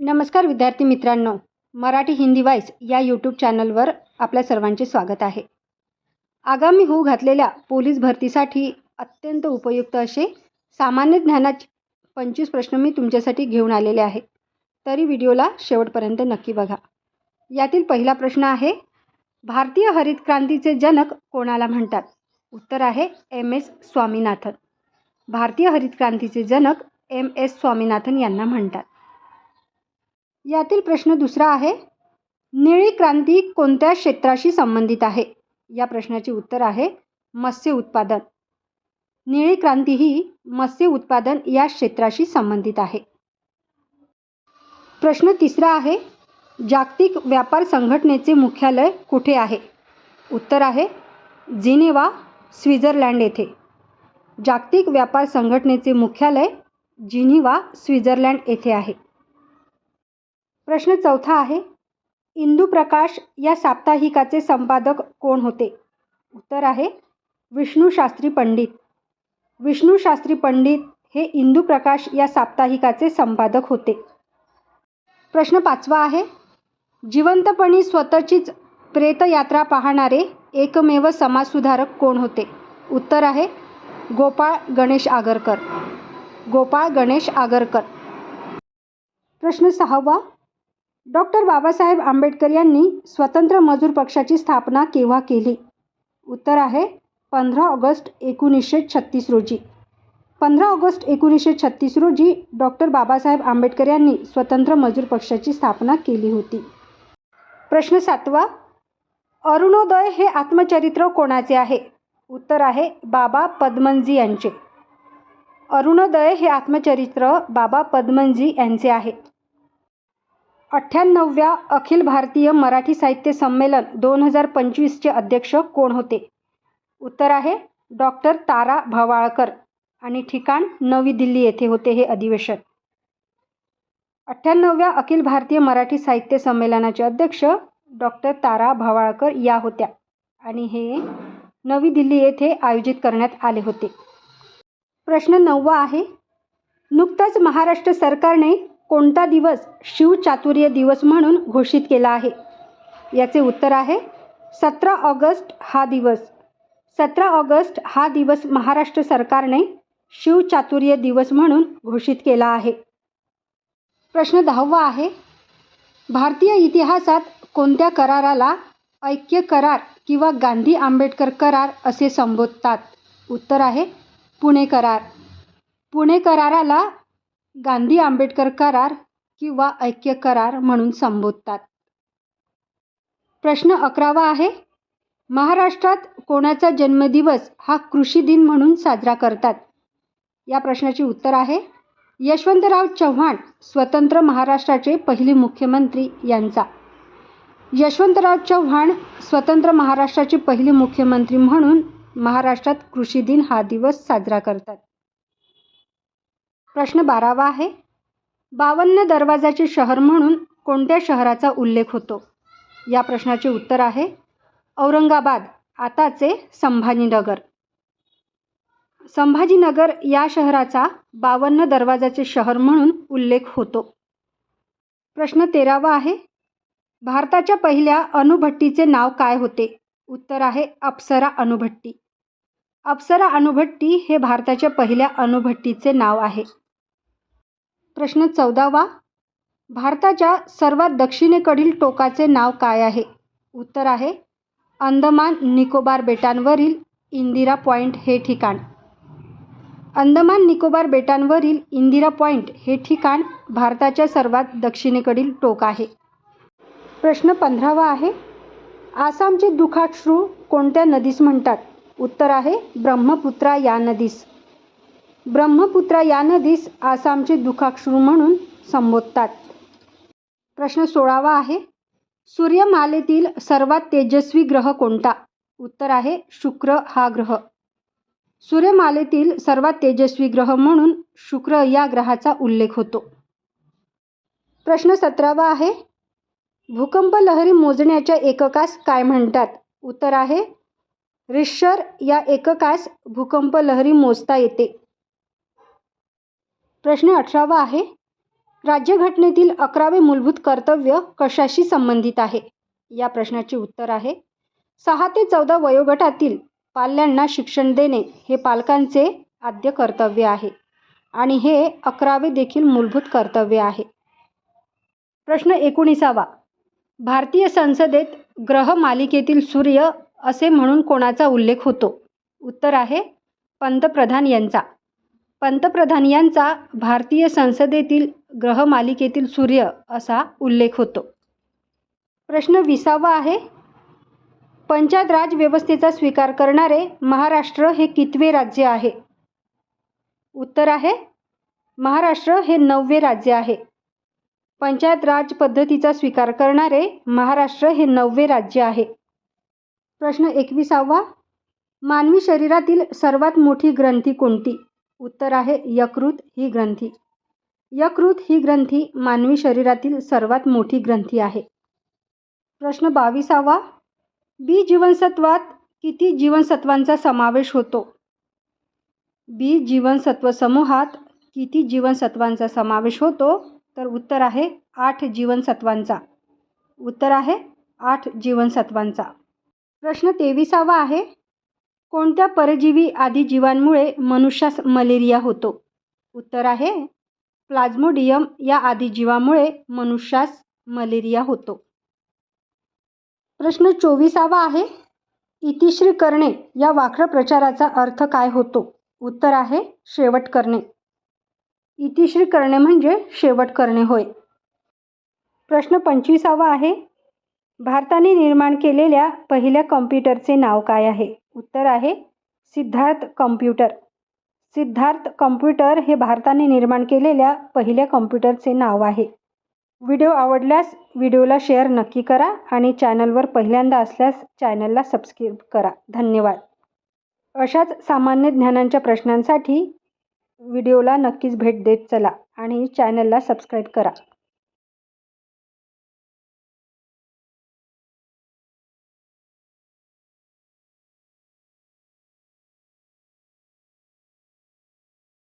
नमस्कार विद्यार्थी मित्रांनो मराठी हिंदी वाईस या यूट्यूब चॅनलवर आपल्या सर्वांचे स्वागत आहे. आगामी होऊ घातलेल्या पोलीस भरतीसाठी अत्यंत उपयुक्त असे सामान्य ज्ञानाचे पंचवीस प्रश्न मी तुमच्यासाठी घेऊन आलेले आहे. तरी व्हिडिओला शेवटपर्यंत नक्की बघा. यातील पहिला प्रश्न आहे भारतीय हरित क्रांतीचे जनक कोणाला म्हणतात? उत्तर आहे एम एस स्वामीनाथन. भारतीय हरित क्रांतीचे जनक एम एस स्वामीनाथन यांना म्हणतात. यातील प्रश्न दुसरा आहे निळी क्रांती कोणत्या क्षेत्राशी संबंधित आहे? या प्रश्नाचे उत्तर आहे मत्स्य उत्पादन. निळी क्रांती ही मत्स्य उत्पादन या क्षेत्राशी संबंधित आहे. प्रश्न तिसरा आहे जागतिक व्यापार संघटनेचे मुख्यालय कुठे आहे? उत्तर आहे जिनेवा स्वित्झर्लंड येथे. जागतिक व्यापार संघटनेचे मुख्यालय जिनिवा स्वित्झर्लंड येथे आहे. प्रश्न चौथा आहे इंदू प्रकाश या साप्ताहिकाचे संपादक कोण होते? उत्तर आहे विष्णू शास्त्री पंडित. विष्णू शास्त्री पंडित हे इंदू प्रकाश या साप्ताहिकाचे संपादक होते. प्रश्न पाचवा आहे जिवंतपणी स्वतःचीच प्रेतयात्रा पाहणारे एकमेव समाजसुधारक कोण होते? उत्तर आहे गोपाळ गणेश आगरकर. गोपाळ गणेश आगरकर. प्रश्न सहावा डॉक्टर बाबासाहेब आंबेडकर यांनी स्वतंत्र मजूर पक्षाची स्थापना केव्हा केली? उत्तर आहे पंधरा ऑगस्ट एकोणीसशे छत्तीस रोजी. पंधरा ऑगस्ट एकोणीसशे छत्तीस रोजी डॉक्टर बाबासाहेब आंबेडकर यांनी स्वतंत्र मजूर पक्षाची स्थापना केली होती. प्रश्न सातवा अरुणोदय हे आत्मचरित्र कोणाचे आहे? उत्तर आहे बाबा पद्मनजी यांचे. अरुणोदय हे आत्मचरित्र बाबा पद्मनजी यांचे आहे. अठ्ठ्याण्णवव्या अखिल भारतीय मराठी साहित्य संमेलन दोन हजार पंचवीसचे अध्यक्ष कोण होते? उत्तर आहे डॉक्टर तारा भवाळकर. आणि ठिकाण नवी दिल्ली येथे होते हे अधिवेशन. अठ्ठ्याण्णवव्या अखिल भारतीय मराठी साहित्य संमेलनाचे अध्यक्ष डॉक्टर तारा भवाळकर या होत्या. आणि हे नवी दिल्ली येथे आयोजित करण्यात आले होते. प्रश्न नववा आहे नुकताच महाराष्ट्र सरकारने कोणता दिवस शिवचातुर्य दिवस म्हणून घोषित केला आहे? याचे उत्तर आहे सतरा ऑगस्ट हा दिवस. सतरा ऑगस्ट हा दिवस महाराष्ट्र सरकारने शिवचातुर्य दिवस म्हणून घोषित केला आहे. प्रश्न दहावा आहे भारतीय इतिहासात कोणत्या कराराला ऐक्य करार किंवा गांधी आंबेडकर करार असे संबोधतात? उत्तर आहे पुणे करार. पुणे कराराला गांधी आंबेडकर करार किंवा ऐक्य करार म्हणून संबोधतात. प्रश्न अकरावा आहे महाराष्ट्रात कोणाचा जन्मदिवस हा कृषी दिन म्हणून साजरा करतात? या प्रश्नाचे उत्तर आहे यशवंतराव चव्हाण स्वतंत्र महाराष्ट्राचे पहिले मुख्यमंत्री यांचा. यशवंतराव चव्हाण स्वतंत्र महाराष्ट्राचे पहिले मुख्यमंत्री म्हणून महाराष्ट्रात कृषी दिन हा दिवस साजरा करतात. प्रश्न बारावा आहे. बावन्न दरवाजाचे शहर म्हणून कोणत्या शहराचा उल्लेख होतो? या प्रश्नाचे उत्तर आहे औरंगाबाद आताचे संभाजीनगर. संभाजीनगर या शहराचा बावन्न दरवाजाचे शहर म्हणून उल्लेख होतो. प्रश्न तेरावा आहे भारताच्या पहिल्या अणुभट्टीचे नाव काय होते? उत्तर आहे अप्सरा अणुभट्टी. अप्सरा अणुभट्टी हे भारताच्या पहिल्या अणुभट्टीचे नाव आहे. प्रश्न चौदावा. भारताच्या सर्वात दक्षिणेकडील टोकाचे नाव काय आहे? उत्तर आहे अंदमान निकोबार बेटांवरील इंदिरा पॉईंट हे ठिकाण. अंदमान निकोबार बेटांवरील इंदिरा पॉईंट हे ठिकाण भारताच्या सर्वात दक्षिणेकडील टोक आहे. प्रश्न पंधरावा आहे आसामचे दुखाश्रू कोणत्या नदीस म्हणतात? उत्तर आहे ब्रह्मपुत्रा या नदीस. ब्रह्मपुत्रा या नदीस आसामचे दुखाक्षू म्हणून संबोधतात. प्रश्न सोळावा आहे सूर्यमालेतील सर्वात तेजस्वी ग्रह कोणता? उत्तर आहे शुक्र हा ग्रह. सूर्यमालेतील सर्वात तेजस्वी ग्रह म्हणून शुक्र या ग्रहाचा उल्लेख होतो. प्रश्न सतरावा आहे भूकंप लहरी मोजण्याच्या एककास काय म्हणतात? उत्तर आहे रिश्शर या एककास भूकंप लहरी मोजता येते. प्रश्न अठरावा आहे. राज्यघटनेतील अकरावे मूलभूत कर्तव्य कशाशी संबंधित आहे? या प्रश्नाचे उत्तर आहे. सहा ते चौदा वयोगटातील पाल्यांना शिक्षण देणे हे पालकांचे आद्य कर्तव्य आहे आणि हे अकरावे देखील मूलभूत कर्तव्य आहे. प्रश्न एकोणीसावा. भारतीय संसदेत ग्रह मालिकेतील सूर्य असे म्हणून कोणाचा उल्लेख होतो? उत्तर आहे पंतप्रधान यांचा. पंतप्रधान यांचा भारतीय संसदेतील ग्रहमालिकेतील सूर्य असा उल्लेख होतो. प्रश्न विसावा आहे पंचायत राज व्यवस्थेचा स्वीकार करणारे महाराष्ट्र हे कितवे राज्य आहे? उत्तर आहे महाराष्ट्र हे नववे राज्य आहे. पंचायत राज पद्धतीचा स्वीकार करणारे महाराष्ट्र हे नववे राज्य आहे. प्रश्न एकविसावा मानवी शरीरातील सर्वात मोठी ग्रंथी कोणती? उत्तर आहे यकृत ही ग्रंथी. यकृत ही ग्रंथी मानवी शरीरातील सर्वात मोठी ग्रंथी आहे. प्रश्न बावीसावा. बी जीवनसत्वात किती जीवनसत्वांचा समावेश होतो? बी जीवनसत्व समूहात किती जीवनसत्वांचा समावेश होतो? तर उत्तर आहे आठ जीवनसत्वांचा. उत्तर आहे आठ जीवनसत्वांचा. प्रश्न तेविसावा आहे. कोणत्या परजीवी आदी जीवांमुळे मनुष्यास मलेरिया होतो? उत्तर आहे प्लाझ्मोडियम या आदी जीवामुळे मनुष्यास मलेरिया होतो. प्रश्न चोवीसावा आहे इतिश्री करणे या वाक्र प्रचाराचा अर्थ काय होतो? उत्तर आहे शेवट करणे. इतिश्री करणे म्हणजे शेवट करणे होय. प्रश्न पंचवीसावा आहे भारताने निर्माण केलेल्या पहिल्या कॉम्प्युटरचे नाव काय आहे? उत्तर आहे सिद्धार्थ कम्प्युटर. सिद्धार्थ कम्प्युटर हे भारताने निर्माण केलेल्या पहिल्या कम्प्युटरचे नाव आहे. व्हिडिओ आवडल्यास व्हिडिओला शेअर नक्की करा आणि चॅनलवर पहिल्यांदा असल्यास चॅनलला सबस्क्राईब करा. धन्यवाद. अशाच सामान्य ज्ञानांच्या प्रश्नांसाठी व्हिडिओला नक्कीच भेट देत चला आणि चॅनलला सबस्क्राईब करा.